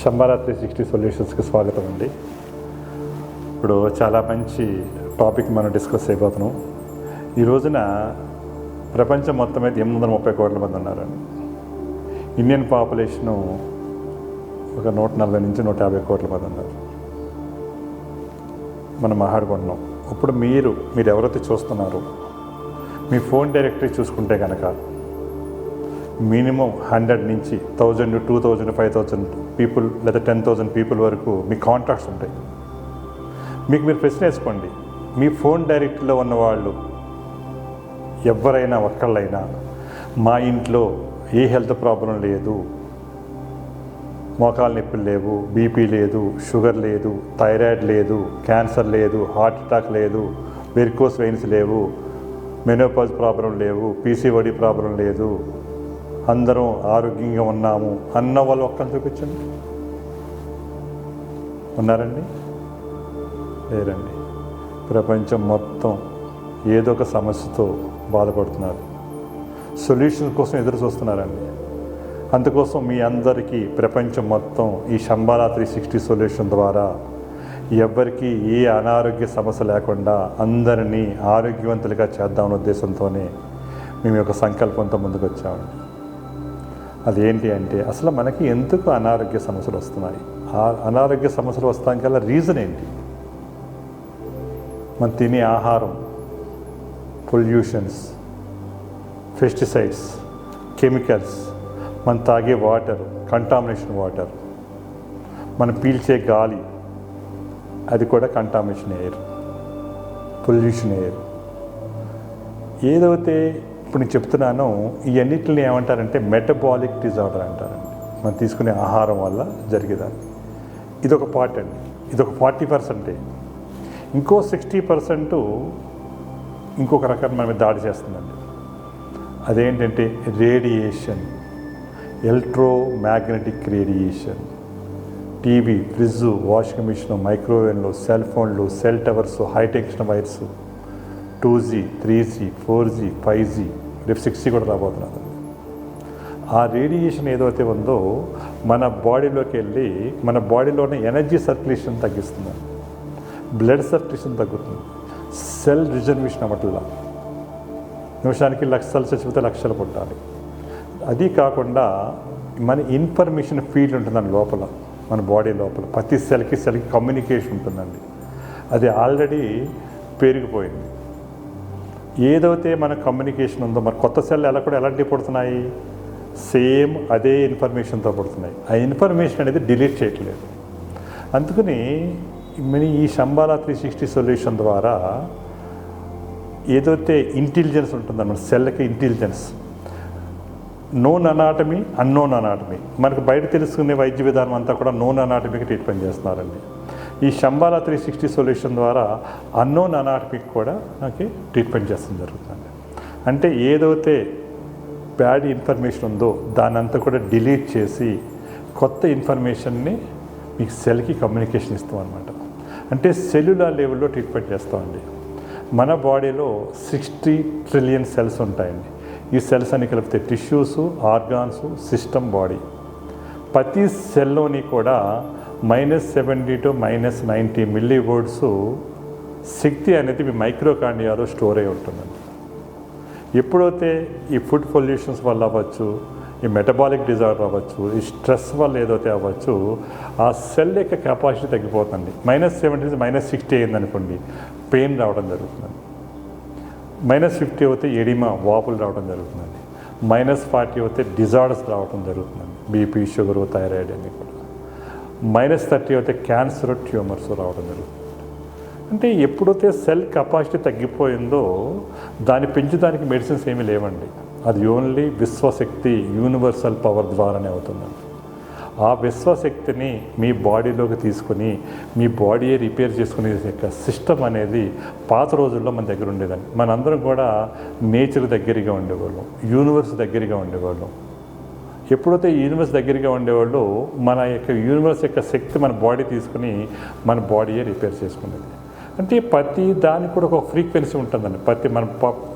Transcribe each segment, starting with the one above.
శంబారా three sixty సొల్యూషన్స్కి స్వాగతం అండి. ఇప్పుడు చాలా మంచి టాపిక్ మనం డిస్కస్ అయిపోతున్నాం ఈ రోజున ప్రపంచం మొత్తం అయితే ఎనిమిది వందల ముప్పై కోట్ల మంది ఉన్నారండి. ఇండియన్ పాపులేషను ఒక నూట నలభై నుంచి నూట యాభై కోట్ల మంది ఉన్నారు. మనం మాట్లాడుకుంటున్నాం ఇప్పుడు మీరు మీరు ఎవరైతే చూస్తున్నారో మీ ఫోన్ డైరెక్టరీ చూసుకుంటే కనుక మినిమం హండ్రెడ్ నుంచి thousand two thousand five thousand people లేదా టెన్ థౌజండ్ పీపుల్ వరకు మీ కాంటాక్ట్స్ ఉంటాయి. మీకు మీరు ప్రశ్న వేసుకోండి. మీ ఫోన్ డైరెక్ట్లో ఉన్నవాళ్ళు ఎవరైనా ఒక్కళ్ళైనా మా ఇంట్లో ఏ హెల్త్ ప్రాబ్లం లేదు మోకాలు నొప్పులు లేవు బీపీ లేదు షుగర్ లేదు థైరాయిడ్ లేదు క్యాన్సర్ లేదు హార్ట్ అటాక్ లేదు వెరికోస్ వెయిన్స్ లేవు మెనోపాజ్ ప్రాబ్లం లేవు పీసీఓడి ప్రాబ్లం లేదు అందరం ఆరోగ్యంగా ఉన్నాము అన్న వాళ్ళు ఒక్కరిని చూపించండి ఉన్నారండి? లేరండి. ప్రపంచం మొత్తం ఏదో ఒక సమస్యతో బాధపడుతున్నారు. సొల్యూషన్ కోసం ఎదురు చూస్తున్నారండి. అందుకోసం మీ అందరికీ ప్రపంచం మొత్తం ఈ శంబాలా త్రీ సిక్స్టీ సొల్యూషన్ ద్వారా ఎవ్వరికీ ఏ అనారోగ్య సమస్య లేకుండా అందరినీ ఆరోగ్యవంతులుగా చేద్దామనే ఉద్దేశంతోనే మేము యొక్క సంకల్పంతో ముందుకు వచ్చామండి అదేంటి అంటే అసలు మనకి ఎందుకు అనారోగ్య సమస్యలు వస్తున్నాయి? ఆ అనారోగ్య సమస్యలు వస్తాం కల్లా రీజన్ ఏంటి? మనం తినే ఆహారం పొల్యూషన్స్ పెస్టిసైడ్స్ కెమికల్స్ మనం తాగే వాటర్ కంటామినేషన్ వాటర్ మనం పీల్చే గాలి అది కూడా కంటామినేషన్ ఎయిర్ పొల్యూషన్ ఎయిర్ ఏదైతే ఇప్పుడు నేను చెప్తున్నాను ఇవన్నిటిని ఏమంటారంటే మెటబాలిక్ డిజార్డర్ అంటారండి. మనం తీసుకునే ఆహారం వల్ల జరిగేదాన్ని. ఇదొక పార్ట్ అండి. ఇదొక ఫార్టీ పర్సెంటే ఇంకో సిక్స్టీ పర్సెంట్ ఇంకొక రకం మన మీద దాడి చేస్తుందండి. అదేంటంటే radiation electro magnetic radiation TV fridge washing machine మైక్రోవేవ్లు cell ఫోన్లు cell towers high tension wires two G three G four G five G రేపు సిక్స్ కూడా రాబోతున్నారు ఆ రేడియేషన్ ఏదైతే ఉందో మన బాడీలోకి వెళ్ళి మన బాడీలోని ఎనర్జీ సర్క్యులేషన్ తగ్గిస్తుంది. బ్లడ్ సర్క్యులేషన్ తగ్గుతుంది. సెల్ రిజర్వేషన్ అవ్వట్లా. నిమిషానికి లక్షలు చచ్చిపోతే లక్షలు పుట్టాలి. అది కాకుండా మన ఇన్ఫర్మేషన్ ఫీల్డ్ ఉంటుందండి లోపల మన బాడీ లోపల. ప్రతి సెల్కి సెల్కి కమ్యూనికేషన్ ఉంటుందండి. అది ఆల్రెడీ పెరిగిపోయింది. ఏదైతే మన కమ్యూనికేషన్ ఉందో మన కొత్త సెల్ ఎలా కూడా ఎలాంటి పుడుతున్నాయి? సేమ్ అదే ఇన్ఫర్మేషన్తో పుడుతున్నాయి. ఆ ఇన్ఫర్మేషన్ అనేది డిలీట్ చేయట్లేదు. అందుకని మన ఈ శంబాలా త్రీ సిక్స్టీ సొల్యూషన్ ద్వారా ఏదైతే ఇంటెలిజెన్స్ ఉంటుందన్నమాట సెల్కి intelligence known anatomy unknown anatomy మనకు బయట తెలుసుకునే వైద్య విధానం అంతా కూడా నోన్ అనాటమీకి ట్రీట్మెంట్ చేస్తున్నారండి. ఈ శంబాలా త్రీ సిక్స్టీ సొల్యూషన్ ద్వారా అన్నోన్ అనాటమిక్ కూడా నాకు ట్రీట్మెంట్ చేస్తాం జరుగుతుంది. అంటే ఏదైతే బ్యాడ్ ఇన్ఫర్మేషన్ ఉందో దానంతా కూడా డిలీట్ చేసి కొత్త ఇన్ఫర్మేషన్ని మీకు సెల్కి కమ్యూనికేషన్ ఇస్తాం అనమాట అంటే సెల్యులార్ లెవెల్లో ట్రీట్మెంట్ చేస్తామండి మన బాడీలో సిక్స్టీ ట్రిలియన్ సెల్స్ ఉంటాయండి. ఈ సెల్స్ అని కలిపితే టిష్యూస్ ఆర్గాన్స్ సిస్టమ్ బాడీ ప్రతి సెల్లోని కూడా minus seventy to minus ninety milli words శక్తి అనేది మీ మైక్రోకాండియాలో స్టోర్ అయి ఉంటుందండి. ఎప్పుడైతే ఈ ఫుడ్ పొల్యూషన్స్ వల్ల అవ్వచ్చు ఈ మెటబాలిక్ డిజార్డర్ అవ్వచ్చు ఈ స్ట్రెస్ వల్ల ఏదైతే అవ్వచ్చు ఆ సెల్ యొక్క కెపాసిటీ తగ్గిపోతుంది మైనస్ సెవెంటీ నుంచి మైనస్ సిక్స్టీ అయిందనుకోండి పెయిన్ రావడం జరుగుతుంది మైనస్ ఫిఫ్టీ అయితే ఎడిమా వాపులు రావడం జరుగుతుందండి. మైనస్ ఫార్టీ అయితే డిజార్డర్స్ రావడం జరుగుతుందండి. బీపీ షుగరు థైరాయిడ్ అన్నీ కూడా. మైనస్ థర్టీ అయితే క్యాన్సర్ ట్యూమర్స్ రావడం జరుగుతుంది. అంటే ఎప్పుడైతే సెల్ కెపాసిటీ తగ్గిపోయిందో దాన్ని పెంచడానికి మెడిసిన్స్ ఏమీ లేవండి. అది ఓన్లీ విశ్వశక్తి యూనివర్సల్ పవర్ ద్వారానే అవుతుందండి ఆ విశ్వశక్తిని మీ బాడీలోకి తీసుకుని మీ బాడీయే రిపేర్ చేసుకునే యొక్క సిస్టమ్ అనేది పాత రోజుల్లో మన దగ్గర ఉండేదండి. మనందరం కూడా నేచర్ దగ్గరగా ఉండేవాళ్ళం. యూనివర్స్ దగ్గరగా ఉండేవాళ్ళం. ఎప్పుడైతే యూనివర్స్ దగ్గరగా ఉండేవాళ్ళు మన యొక్క యూనివర్స్ యొక్క శక్తి మన బాడీ తీసుకుని మన బాడీయే రిపేర్ చేసుకునేది. అంటే ప్రతి దానికి కూడా ఒక ఫ్రీక్వెన్సీ ఉంటుందండి. ప్రతి మన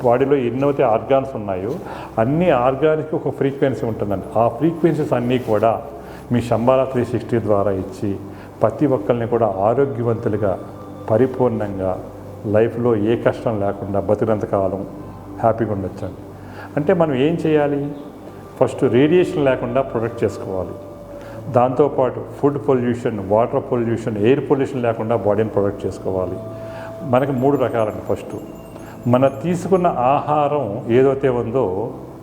బాడీలో ఎన్నైతే ఆర్గాన్స్ ఉన్నాయో అన్ని ఆర్గాన్స్కి ఒక ఫ్రీక్వెన్సీ ఉంటుందండి. ఆ ఫ్రీక్వెన్సీస్ అన్నీ కూడా మీ శంబాల త్రీ సిక్స్టీ ద్వారా ఇచ్చి ప్రతి ఒక్కరిని కూడా ఆరోగ్యవంతులుగా పరిపూర్ణంగా లైఫ్లో ఏ కష్టం లేకుండా బతికినంత కాలం హ్యాపీగా ఉండొచ్చండి. అంటే మనం ఏం చేయాలి? ఫస్ట్ రేడియేషన్ లేకుండా ప్రొటెక్ట్ చేసుకోవాలి. దాంతోపాటు food pollution water pollution air pollution లేకుండా బాడీని ప్రొటెక్ట్ చేసుకోవాలి. మనకి మూడు రకాలండి ఫస్ట్. మన తీసుకున్న ఆహారం ఏదైతే ఉందో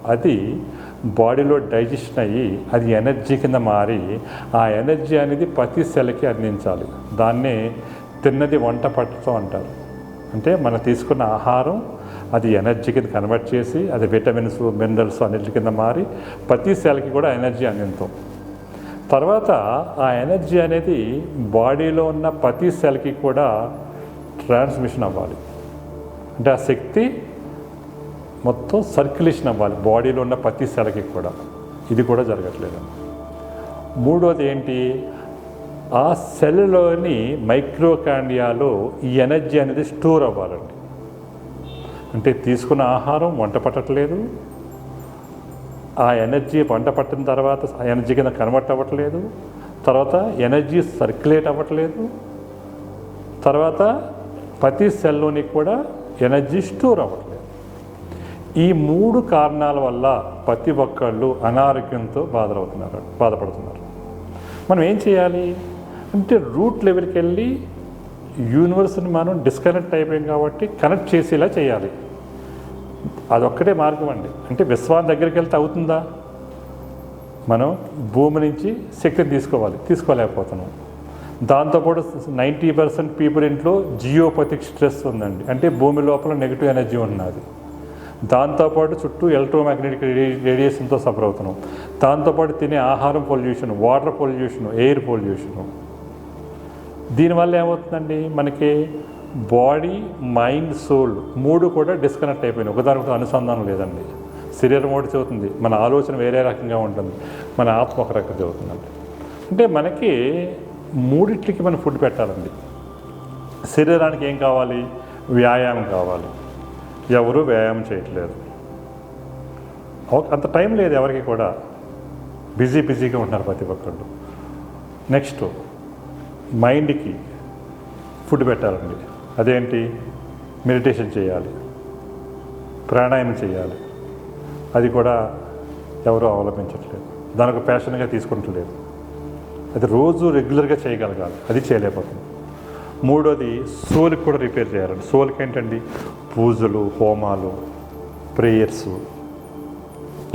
అది బాడీలో డైజెషన్ అయ్యి అది ఎనర్జీ కింద మారి ఆ ఎనర్జీ అనేది ప్రతి సెల్కి అందించాలి. దాన్నే తిన్నది వంట పట్టడం అంటారు. అంటే మనం తీసుకున్న ఆహారం అది ఎనర్జీ కింద కన్వర్ట్ చేసి అది విటమిన్స్ మినరల్స్ అన్నిటి కింద మారి ప్రతి సెల్కి కూడా ఎనర్జీ అందించాం తర్వాత ఆ ఎనర్జీ అనేది బాడీలో ఉన్న ప్రతి సెల్కి కూడా ట్రాన్స్మిషన్ అవ్వాలి. అంటే ఆ శక్తి మొత్తం సర్క్యులేషన్ అవ్వాలి బాడీలో ఉన్న ప్రతి సెల్కి కూడా. ఇది కూడా జరగట్లేదు. మూడోది ఏంటి? ఆ సెల్లోని మైక్రోకాండియాలో ఈ ఎనర్జీ అనేది స్టోర్ అవ్వాలండి. అంటే తీసుకున్న ఆహారం వంట పట్టట్లేదు. ఆ ఎనర్జీ వంట పట్టిన తర్వాత ఆ ఎనర్జీ కింద కన్వర్ట్ అవ్వట్లేదు. తర్వాత ఎనర్జీ సర్క్యులేట్ అవ్వట్లేదు. తర్వాత ప్రతి సెల్లోని కూడా ఎనర్జీ స్టోర్ అవ్వట్లేదు. ఈ మూడు కారణాల వల్ల ప్రతి ఒక్కళ్ళు అనారోగ్యంతో బాధలవుతున్నారు బాధపడుతున్నారు. మనం ఏం చేయాలి? అంటే రూట్ లెవెల్కి వెళ్ళి యూనివర్స్ని మనం డిస్కనెక్ట్ అయిపోయాం కాబట్టి కనెక్ట్ చేసేలా చేయాలి. అదొక్కటే మార్గం అండి. అంటే విశ్వాన్ దగ్గరికి వెళ్తే అవుతుందా? మనం భూమి నుంచి శక్తిని తీసుకోవాలి తీసుకోలేకపోతున్నాం. దాంతోపాటు నైంటీ పర్సెంట్ పీపుల్ ఇంట్లో జియోపతిక్ స్ట్రెస్ ఉందండి. అంటే భూమి లోపల నెగిటివ్ ఎనర్జీ ఉన్నది. దాంతోపాటు చుట్టూ ఎలక్ట్రోమాగ్నెటిక్ రేడియేషన్తో సఫర్ అవుతున్నాం. దాంతోపాటు తినే ఆహారం pollution water pollution air pollution. దీనివల్ల ఏమవుతుందండి? మనకి బాడీ మైండ్ సోల్ మూడు కూడా డిస్కనెక్ట్ అయిపోయినాయి. ఒకదానికి అనుసంధానం లేదండి. శరీరం ఒకటి చదువుతుంది మన ఆలోచన వేరే రకంగా ఉంటుంది. మన ఆత్మ ఒక రకంగా చదువుతుందండి అంటే మనకి మూడిట్లకి మనం ఫుడ్ పెట్టాలండి. శరీరానికి ఏం కావాలి? వ్యాయామం కావాలి. ఎవరు వ్యాయామం చేయట్లేదు. అంత టైం లేదు ఎవరికి కూడా. బిజీ బిజీగా ఉంటున్నారు ప్రతి ఒక్కళ్ళు. నెక్స్ట్ మైండ్కి ఫుడ్ పెట్టాలండి. అదేంటి? మెడిటేషన్ చేయాలి. ప్రాణాయామం చేయాలి. అది కూడా ఎవరూ అవలంబించట్లేదు. దానికి ప్యాషన్గా తీసుకుంటలేదు. అది రోజు రెగ్యులర్గా చేయగలగాలి. అది చేయలేకపోతుంది మూడోది సోల్కి కూడా రిపేర్ చేయాలండి. సోల్కి ఏంటండి? పూజలు హోమాలు ప్రేయర్స్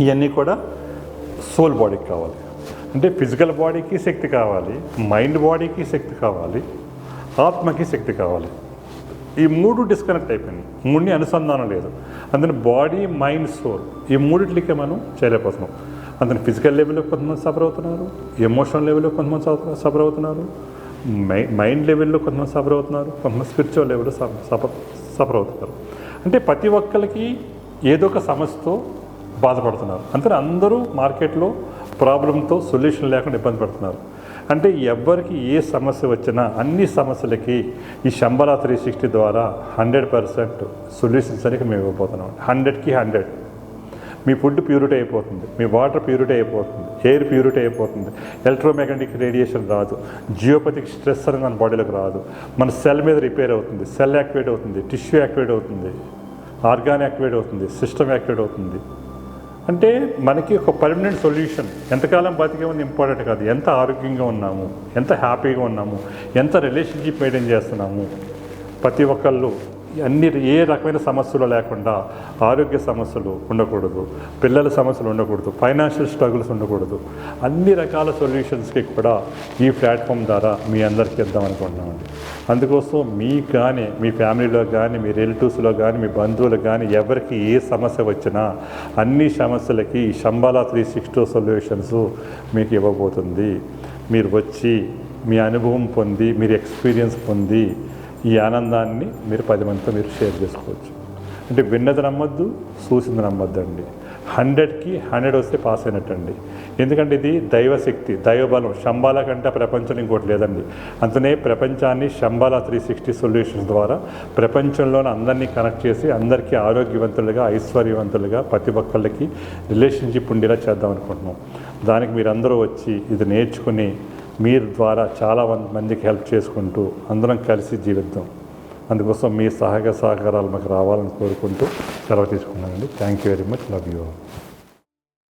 ఇవన్నీ కూడా సోల్ బాడీకి కావాలి. అంటే ఫిజికల్ బాడీకి శక్తి కావాలి మైండ్ బాడీకి శక్తి కావాలి ఆత్మకి శక్తి కావాలి. ఈ మూడు డిస్కనెక్ట్ అయిపోయినాయి. మూడుని అనుసంధానం లేదు. అందుకని బాడీ మైండ్ సోల్ ఈ మూడిట్లకే మనం చేయలేకపోతున్నాం. అందుకని ఫిజికల్ లెవెల్లో కొంతమంది సఫర్ అవుతున్నారు ఎమోషనల్ లెవెల్లో కొంతమంది సఫర్ అవుతున్నారు మై మైండ్ లెవెల్లో కొంతమంది సఫర్ అవుతున్నారు కొంతమంది స్పిరిచువల్ లెవెల్లో సఫర్ సఫర్ అవుతున్నారు. అంటే ప్రతి ఒక్కరికి ఏదో ఒక సమస్యతో బాధపడుతున్నారు. అందుకని అందరూ మార్కెట్లో ప్రాబ్లంతో సొల్యూషన్ లేకుండా ఇబ్బంది పడుతున్నారు. అంటే ఎవరికి ఏ సమస్య వచ్చినా అన్ని సమస్యలకి ఈ శంబరా త్రీ సిక్స్టీ ద్వారా హండ్రెడ్ పర్సెంట్ సొల్యూషన్స్ అనేది మేము ఇవ్వబోతున్నాం. హండ్రెడ్కి హండ్రెడ్. మీ ఫుడ్ ప్యూరిటీ అయిపోతుంది. మీ వాటర్ ప్యూరిటీ అయిపోతుంది. ఎయిర్ ప్యూరిటీ అయిపోతుంది. ఎలక్ట్రోమెగ్నెటిక్ రేడియేషన్ రాదు. జియోపతిక్ స్ట్రెస్ అనేది మన బాడీలోకి రాదు. మన సెల్ మీద రిపేర్ అవుతుంది. సెల్ యాక్టివేట్ అవుతుంది. టిష్యూ యాక్టివేట్ అవుతుంది. ఆర్గాన్ యాక్టివేట్ అవుతుంది. సిస్టమ్ యాక్టివేట్ అవుతుంది. అంటే మనకి ఒక పర్మనెంట్ సొల్యూషన్ ఎంతకాలం బతికే ఉంది ఇంపార్టెంట్ కాదు. ఎంత ఆరోగ్యంగా ఉన్నాము? ఎంత హ్యాపీగా ఉన్నాము? ఎంత రిలేషన్షిప్ మెయింటైన్ చేస్తున్నాము? ప్రతి ఒక్కళ్ళు అన్ని ఏ రకమైన సమస్యలు లేకుండా ఆరోగ్య సమస్యలు ఉండకూడదు పిల్లల సమస్యలు ఉండకూడదు ఫైనాన్షియల్ స్ట్రగుల్స్ ఉండకూడదు. అన్ని రకాల సొల్యూషన్స్కి కూడా ఈ ప్లాట్ఫామ్ ద్వారా మీ అందరికీ ఇద్దాం అనుకుంటున్నామండి. అందుకోసం మీకు కానీ మీ ఫ్యామిలీలో కానీ మీ రిలేటివ్స్లో కానీ మీ బంధువులకు కానీ ఎవరికి ఏ సమస్య వచ్చినా అన్ని సమస్యలకి ఈ శంబాలా త్రీ సిక్స్టీ సొల్యూషన్స్ మీకు ఇవ్వబోతుంది. మీరు వచ్చి మీ అనుభవం పొంది మీరు ఎక్స్పీరియన్స్ పొంది ఈ ఆనందాన్ని మీరు పది మందితో మీరు షేర్ చేసుకోవచ్చు. అంటే విన్నది నమ్మద్దు చూసింది నమ్మద్దు అండి హండ్రెడ్కి హండ్రెడ్ వస్తే పాస్ అయినట్టండి. ఎందుకంటే ఇది దైవశక్తి దైవబలం. శంబాల కంటే ప్రపంచం ఇంకోటి లేదండి. అందుకనే ప్రపంచాన్ని శంబాల త్రీ సిక్స్టీ సొల్యూషన్స్ ద్వారా ప్రపంచంలోని అందరినీ కనెక్ట్ చేసి అందరికీ ఆరోగ్యవంతులుగా ఐశ్వర్యవంతులుగా ప్రతి ఒక్కళ్ళకి రిలేషన్షిప్ ఉండేలా చేద్దాం అనుకుంటున్నాం దానికి మీరందరూ వచ్చి ఇది నేర్చుకుని మీరు ద్వారా చాలా మందికి హెల్ప్ చేసుకుంటూ అందరం కలిసి జీవిద్దాం. అందుకోసం మీ సహాయ సహకారాలు మాకు రావాలని కోరుకుంటూ సెలవు తీసుకున్నానండి. Thank you very much. Love you